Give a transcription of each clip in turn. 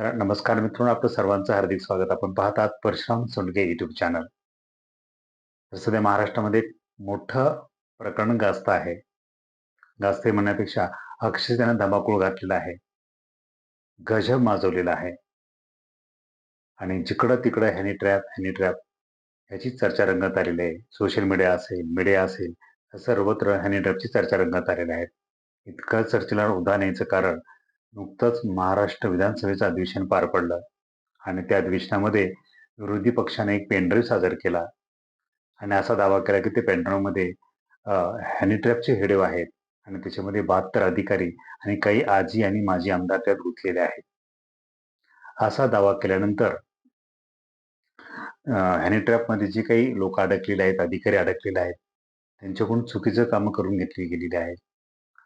नमस्कार मित्रांनो आपलं सर्वांचं हार्दिक स्वागत. आपण पाहत आहात परशुराम सोंडके युट्यूब चॅनल तर सध्या महाराष्ट्रामध्ये मोठं प्रकरण गाजत आहे. गाजते म्हणण्यापेक्षा अक्षय त्यानं धमाकूळ घातलेला आहे. गजब माजवलेला आहे. आणि जिकडं तिकडं हॅनी ट्रॅप हॅनी ट्रॅप ह्याची चर्चा रंगत आलेली आहे. सोशल मीडिया असेल मीडिया असेल सर्वत्र हॅनी ट्रॅपची चर्चा रंगत आलेल्या आहेत इतकं चर्चेला उदाहरण यायचं कारण नुकतंच महाराष्ट्र विधानसभेचं अधिवेशन पार पडलं आणि त्या अधिवेशनामध्ये विरोधी पक्षाने एक पेनड्राईव्ह सादर केला. आणि असा दावा केला की ते पेनड्राईव्हमध्ये हॅनिट्रॅपचे हेडेव आहेत आणि त्याच्यामध्ये बहात्तर अधिकारी आणि काही आजी आणि माजी आमदार त्यात गुंतलेले आहेत. असा दावा केल्यानंतर हॅनिट्रॅपमध्ये जे काही लोक अडकलेले आहेत अधिकारी अडकलेले आहेत त्यांच्याकडून चुकीचं कामं करून घेतली गेलेली आहेत.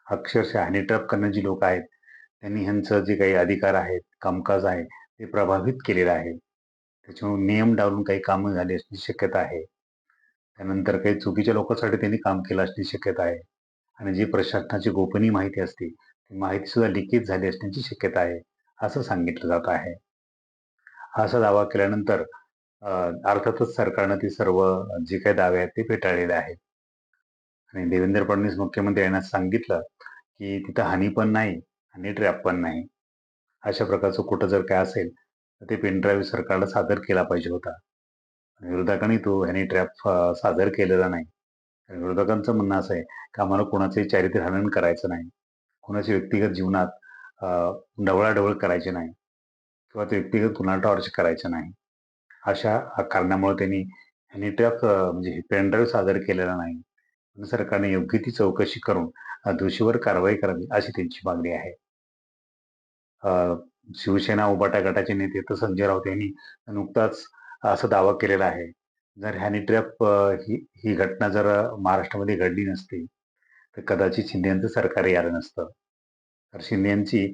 अक्षरशः हॅनिट्रॅप करणारी जी लोक आहेत त्यांनी ह्यांचं जे काही अधिकार आहेत कामकाज आहे ते प्रभावित केलेलं आहे. त्याच्यामुळे नियम डावलून काही कामं झाली असण्याची शक्यता आहे. त्यानंतर काही चुकीच्या लोकांसाठी त्यांनी काम केलं असण्याची शक्यता आहे. आणि जी प्रशासनाची गोपनीय माहिती असते ती माहिती सुद्धा लिखित झाली असण्याची शक्यता आहे असं सांगितलं जात आहे. असा दावा केल्यानंतर अर्थातच सरकारनं ते सर्व जे काही दावे आहेत ते फेटाळलेले आहेत. आणि देवेंद्र फडणवीस मुख्यमंत्री यांना सांगितलं की तिथं हानी पण नाही आणि ट्रॅप पण नाही. अशा प्रकारचं कुठं जर काय असेल तर ते पेनड्राईव्ह सरकारला सादर केला पाहिजे होता. विरोधकांनी तो ह्याने ट्रॅप सादर केलेला नाही. विरोधकांचं म्हणणं असं आहे की आम्हाला कोणाचंही चारित्र्य हनन करायचं नाही. कोणाच्या व्यक्तिगत जीवनात ढवळाढवळ करायचे नाही. किंवा ते व्यक्तिगत कुणाला टॉर्च करायचं नाही. अशा कारणामुळे त्यांनी ह्यानी ट्रॅप म्हणजे पेनड्राईव्ह सादर केलेला नाही. सरकारने योग्य ती चौकशी करून दोषीवर कारवाई करावी अशी त्यांची मागणी आहे. शिवसेना उबाटा गटाचे नेते तर संजय राऊत यांनी नुकताच असा दावा केलेला आहे. जर हॅनी ट्रॅप ही ही घटना जर महाराष्ट्रामध्ये घडली नसती तर कदाचित शिंदे यांचं सरकारही आलं नसतं. तर शिंदे यांची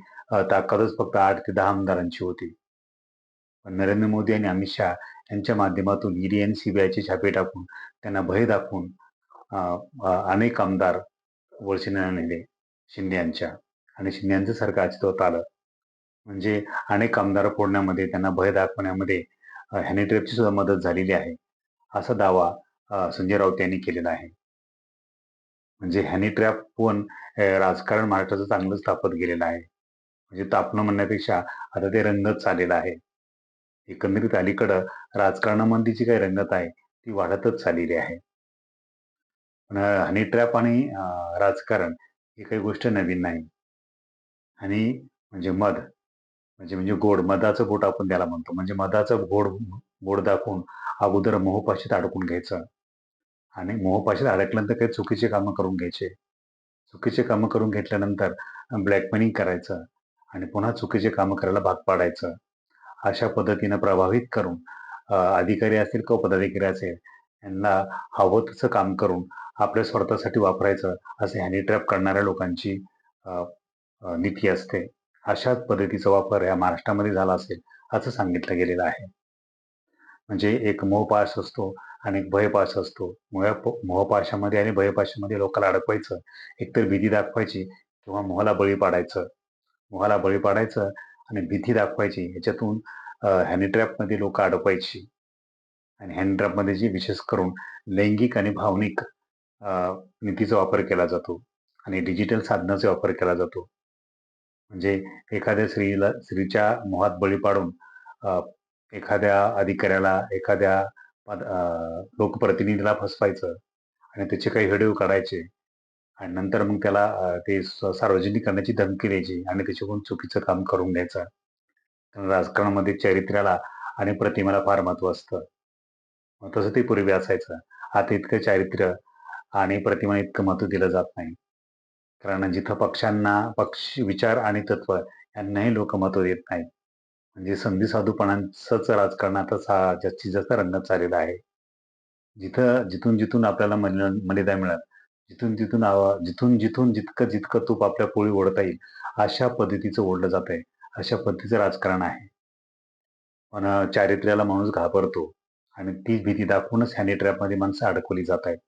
ताकदच फक्त आठ ते दहा आमदारांची होती. पण नरेंद्र मोदी आणि अमित शहा यांच्या माध्यमातून ईडी आणि सीबीआयचे छापे टाकून त्यांना भय दाखवून अनेक आमदार वळशीने नेले शिंदे यांच्या आणि शिंदे यांचं सरकार अस्तित्वात आलं म्हणजे अनेक आमदार फोडण्यामध्ये त्यांना भय दाखवण्यामध्ये हॅनी ट्रेपची सुद्धा मदत झालेली आहे. असा दावा संजय राऊत यांनी केलेला आहे. म्हणजे हॅनी ट्रॅप पण राजकारण महाराष्ट्राचं चांगलंच तापत गेलेलं आहे. म्हणजे तापणं म्हणण्यापेक्षा आता ते रंगत चाललेलं आहे. एकंदरीत अलीकडं राजकारणामध्ये जी काही रंगत आहे ती वाढतच चाललेली आहे. पण हनी ट्रॅप आणि राजकारण ही काही गोष्ट नवीन नाही. आणि म्हणजे मध म्हणजे म्हणजे गोड मधाचं बोट आपण त्याला म्हणतो. म्हणजे मधाचं गोड गोड दाखवून अगोदर मोहपाशीत अडकून घ्यायचं. आणि मोहपाशीत अडकल्यानंतर काही चुकीचे कामं करून घ्यायचे. चुकीचे कामं करून घेतल्यानंतर ब्लॅकमेलिंग करायचं आणि पुन्हा चुकीचे कामं करायला भाग पाडायचं. अशा पद्धतीनं प्रभावित करून अधिकारी असतील किंवा पदाधिकारी असेल यांना हवं तसं काम करून आपल्या स्वार्थासाठी वापरायचं असे हॅनी ट्रॅप करणाऱ्या लोकांची नीती असते. अशाच पद्धतीचा वापर या महाराष्ट्रामध्ये झाला असेल असं सांगितलं गेलेलं आहे. म्हणजे एक मोहपाश असतो आणि एक भयपाश असतो. मोह मोहपाशामध्ये आणि भयपाशामध्ये लोकांना अडकवायचं एकतर भीती दाखवायची किंवा मोहाला बळी पाडायचं. मोहाला बळी पाडायचं आणि भीती दाखवायची ह्याच्यातून हॅनिट्रॅपमध्ये लोक अडकवायची. आणि हॅनिट्रॅपमध्ये जी विशेष करून लैंगिक आणि भावनिक नीतीचा वापर केला जातो आणि डिजिटल साधनाचा वापर केला जातो. म्हणजे एखाद्या स्त्रीला स्त्रीच्या मोहात बळी पाडून एखाद्या अधिकाऱ्याला एखाद्या लोकप्रतिनिधीला फसवायचं आणि त्याचे काही व्हिडिओ काढायचे आणि नंतर मग त्याला ते सार्वजनिक करण्याची धमकी द्यायची आणि त्याच्याकडून चुकीचं काम करून घ्यायचं. राजकारणामध्ये चारित्र्याला आणि प्रतिमेला फार महत्त्व असतं. तसं ते पूर्वी असायचं. आता इतकं चारित्र्य आणि प्रतिमा इतकं महत्त्व दिलं जात नाही. कारण जिथं पक्षांना पक्ष विचार आणि तत्व यांनाही लोक महत्त्व देत नाहीत. म्हणजे संधी साधूपणांचंच राजकारण हा जास्तीत जास्त रंगत चाललेलं आहे. जिथं जिथून जिथून आपल्याला मर्यादा मिळत जिथून तिथून जिथून जिथून जितकं जितकं तूप आपल्या पोळी ओढता येईल अशा पद्धतीचं ओढलं जात आहे अशा पद्धतीचं राजकारण आहे. पण चारित्र्याला माणूस घाबरतो आणि तीच भीती दाखवूनच हॅनी ट्रॅपमध्ये माणसं अडकवली जात आहेत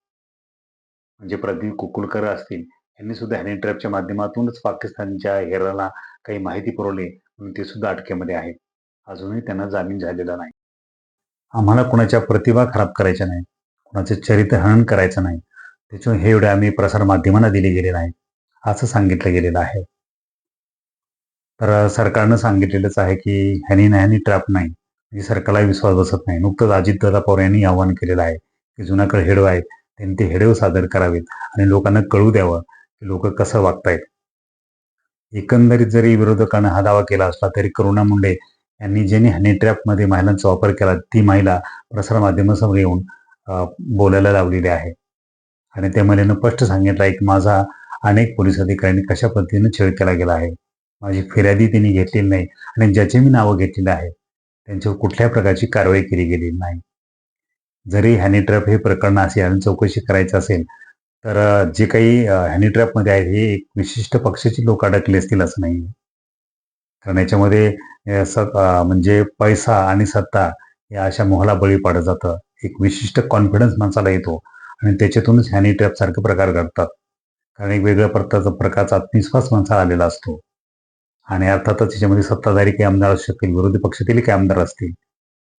म्हणजे प्रदीप कुकुलकर असतील यांनी सुद्धा हॅनी ट्रॅपच्या माध्यमातूनच पाकिस्तानच्या हेराला काही माहिती पुरवली म्हणून ते सुद्धा अटकेमध्ये आहेत. अजूनही त्यांना जामीन झालेला नाही. आम्हाला कोणाच्या प्रतिभा खराब करायच्या नाही कोणाचे चरित्र हरण करायचं नाही. त्याच्यामुळे हे एवढे आम्ही प्रसारमाध्यमांना दिले गेले नाही असं सांगितलं गेलेलं आहे. तर सरकारनं सांगितलेलंच आहे की ह्यानी नाही ह्यानी ट्रॅप नाही. म्हणजे सरकारला विश्वास बसत नाही. नुकतंच अजितदादा पवार यांनी आवाहन केलेलं आहे की जुनाकडे हेडो आहेत. त्यांनी ते हेडव सादर करावेत आणि लोकांना कळू द्यावं. लोक कसं वागतायत? एकंदरीत जरी विरोधकांना हा दावा केला असला तरी करुणा मुंडे यांनी ज्यांनी हनी ट्रॅपमध्ये महिलांचा वापर केला ती महिला प्रसारमाध्यमासमोर येऊन बोलायला लावलेली आहे. आणि त्या महिलेनं स्पष्ट सांगितलं आहे की माझा अनेक पोलीस अधिकाऱ्यांनी कशा पद्धतीने छेड केला गेला आहे. माझी फिर्यादी त्यांनी घेतलेली नाही आणि ज्याचे मी नावं घेतलेली आहे त्यांच्यावर कुठल्या प्रकारची कारवाई केली गेलेली नाही. जरी हॅनी ट्रॅप हे प्रकरण असेल आणि चौकशी करायचं असेल तर जे काही हॅनी ट्रॅपमध्ये आहेत हे एक विशिष्ट पक्षाची लोक अडकले असतील असं नाही कारण याच्यामध्ये स म्हणजे पैसा आणि सत्ता या अशा मोहाला बळी पडत जातं. एक विशिष्ट कॉन्फिडन्स माणसाला येतो आणि त्याच्यातूनच हॅनी ट्रॅप सारखे प्रकार घडतात. कारण एक वेगळ्या प्रकारचा प्रकारचा आत्मविश्वास माणसाला आलेला असतो. आणि अर्थातच त्याच्यामध्ये सत्ताधारी काही आमदार असू शकतील विरोधी पक्षातील काही आमदार असतील.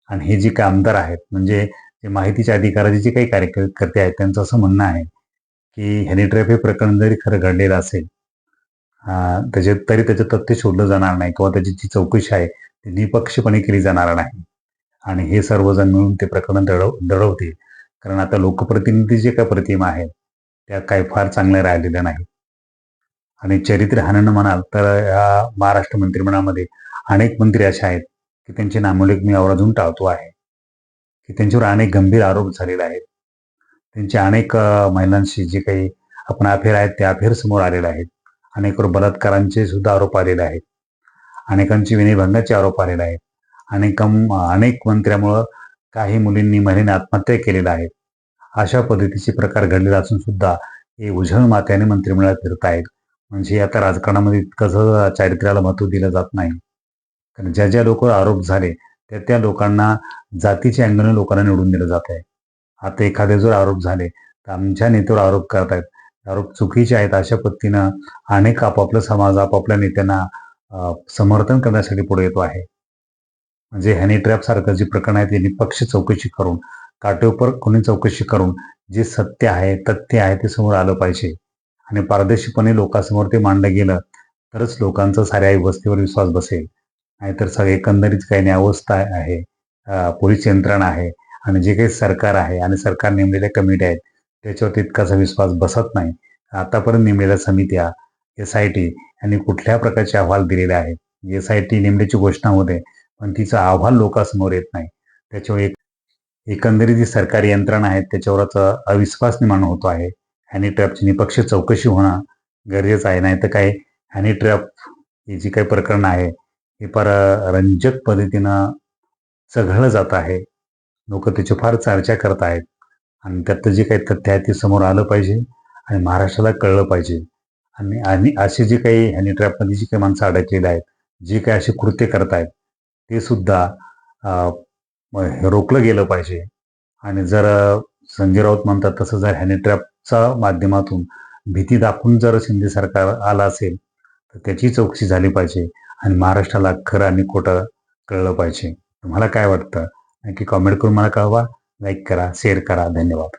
आणि हे जे काही आमदार आहेत म्हणजे जे माहितीच्या अधिकाराचे जे काही कार्यकर्ते आहेत त्यांचं असं म्हणणं आहे की हॅनी ट्रॅप हे प्रकरण जरी खरं घडलेलं असेल त्याचे तरी त्याचं तथ्य शोधलं जाणार नाही किंवा त्याची जी चौकशी आहे ती निपक्षपणे केली जाणार नाही. आणि हे सर्वजण मिळून ते प्रकरण दडव दडवतील. कारण आता लोकप्रतिनिधी जे काय प्रतिमा आहेत त्या काही फार चांगल्या राहिलेल्या नाहीत. आणि चरित्र हनन म्हणाल तर या महाराष्ट्र मंत्रिमंडळामध्ये अनेक मंत्री असे आहेत की त्यांचे नामोल्लेख मी आवर्जून टाळतो आहे. की त्यांच्यावर अनेक गंभीर आरोप झालेले आहेत. त्यांचे अनेक महिलांशी जे काही आपण अफेअर आहेत ते अफेअर समोर आलेले आहेत. अनेकवर बलात्कारांचे सुद्धा आरोप आलेले आहेत. अनेकांची विनयभंगाचे आरोप आलेले आहेत. अनेक अनेक मंत्र्यामुळं काही मुलींनी महिलेने आत्महत्या केलेल्या आहेत अशा पद्धतीचे प्रकार घडलेले असून सुद्धा हे उझळ मात्याने मंत्रिमंडळात फिरत आहेत. म्हणजे आता राजकारणामध्ये इतकंसं चारित्र्याला महत्त्व दिलं जात नाही. कारण ज्या ज्या लोक आरोप झाले त्या त्या लोकांना जातीच्या अँगलने लोकांना निवडून दिलं जात आहे. आता एखादे जर आरोप झाले तर आमच्या नेत्यावर आरोप करतायत. आरोप चुकीचे आहेत अशा पद्धतीनं अनेक आपापलं समाज आपापल्या नेत्यांना समर्थन करण्यासाठी पुढे येतो आहे. म्हणजे हॅनी ट्रॅप सारखं जी प्रकरण आहे त्यांनी पक्ष चौकशी करून काटेपर कोणी चौकशी करून जे सत्य आहे तथ्य आहे ते समोर आलं पाहिजे. आणि पारदर्शीपणे लोकांसमोर ते मांडलं गेलं तरच लोकांचा साऱ्या व्यवस्थेवर विश्वास बसेल. नाहीतर सगळे एकंदरीत काही न्यायवस्था आहे पोलीस यंत्रणा आहे आणि जे काही सरकार आहे आणि सरकार नेमलेल्या कमिट्या आहेत त्याच्यावर तितकासा विश्वास बसत नाही. आतापर्यंत नेमलेल्या समित्या एस आय टी यांनी कुठल्या प्रकारचे अहवाल दिलेले आहेत? एस आय टी नेमण्याची घोषणा होते पण तिचा अहवाल लोकांसमोर येत नाही. त्याच्यावर एक एकंदरीत जी सरकारी यंत्रणा आहेत त्याच्यावरच अविश्वास निर्माण होतो आहे. हॅनी ट्रॅपची निपक्ष चौकशी होणं गरजेचं आहे. नाही तर काय हॅनी ट्रॅप ही जी काही प्रकरण आहे हे फार रंजक पद्धतीनं चघळलं जात आहे. लोक त्याची फार चर्चा करत आहेत. आणि त्यातलं जे काही तथ्य आहे ते समोर आलं पाहिजे आणि महाराष्ट्राला कळलं पाहिजे. आणि आणि असे जे काही हॅनी ट्रॅपमध्ये जी काही माणसं अडकलेली आहेत जे काही असे कृत्य करत आहेत ते सुद्धा हे रोखलं गेलं पाहिजे. आणि जर संजय राऊत म्हणतात तसं जर हॅनी ट्रॅपच्या माध्यमातून भीती दाखवून जर शिंदे सरकार आलं असेल तर त्याची चौकशी झाली पाहिजे. आणि महाराष्ट्राला खरं आणि खोटं कळलं पाहिजे. तुम्हाला काय वाटतं? नक्की कॉमेंट करून मला कळवा लाईक करा शेअर करा. धन्यवाद.